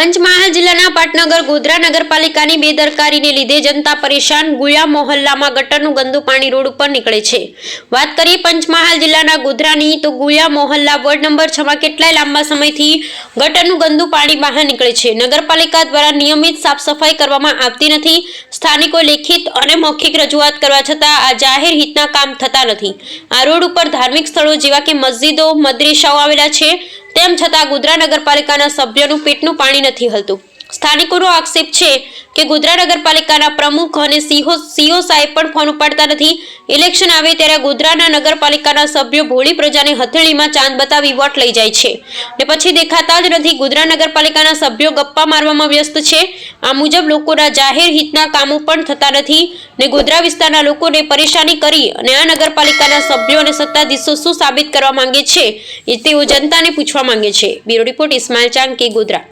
પંચમહાલ જિલ્લાના પાટનગર ગોધરા નગરપાલિકાની બેદરકારીને લીધે જનતા પરેશાન ગુયા મોહલ્લામાં ગટરનું ગંદુ પાણી રોડ ઉપર નીકળે છે. વાત કરીએ પંચમહાલ જિલ્લાના ગોધરાની, તો ગુયા મોહલ્લા વોર્ડ નંબર છમાં કેટલાય લાંબા સમયથી ગટરનું ગંદુ પાણી બહાર નીકળે છે. નગરપાલિકા દ્વારા નિયમિત સાફ સફાઈ કરવામાં આવતી નથી. સ્થાનિકો લેખિત અને મૌખિક રજૂઆત કરવા છતાં આ જાહેર હિતના કામ થતા નથી. આ રોડ ઉપર ધાર્મિક સ્થળો જેવા કે મસ્જિદો, મદ્રેસાઓ આવેલા છે. તેમ છતાં ગોધરા નગરપાલિકાના સભ્યોનું પેટનું પાણી નથી હલતું. સ્થાનિકોનો આક્ષેપ છે કે ગોધરા નગરપાલિકાના પ્રમુખ અને સીઓ સીઓ સાહેબ પણ ફોન ઉપાડતા નથી. ઇલેક્શન આવે ત્યારે ગોધરાના નગરપાલિકાના સભ્યો ભોળી પ્રજાને હથેળીમાં ચાંદ બતાવી વોટ લઈ જાય છે ને પછી દેખાતા જ નથી ગોધરા નગરપાલિકાના સભ્યો ગપ્પા મારવામાં વ્યસ્ત છે. આ મુજબ લોકોના જાહેર હિતના કામો પણ થતા નથી ને ગોધરા વિસ્તારના લોકોને પરેશાની કરી અને આ નગરપાલિકાના સભ્યો અને સત્તાધીશો શું સાબિત કરવા માંગે છે એ તેઓ જનતાને પૂછવા માંગે છે. Bureau report Ismail Chanki, Godhra.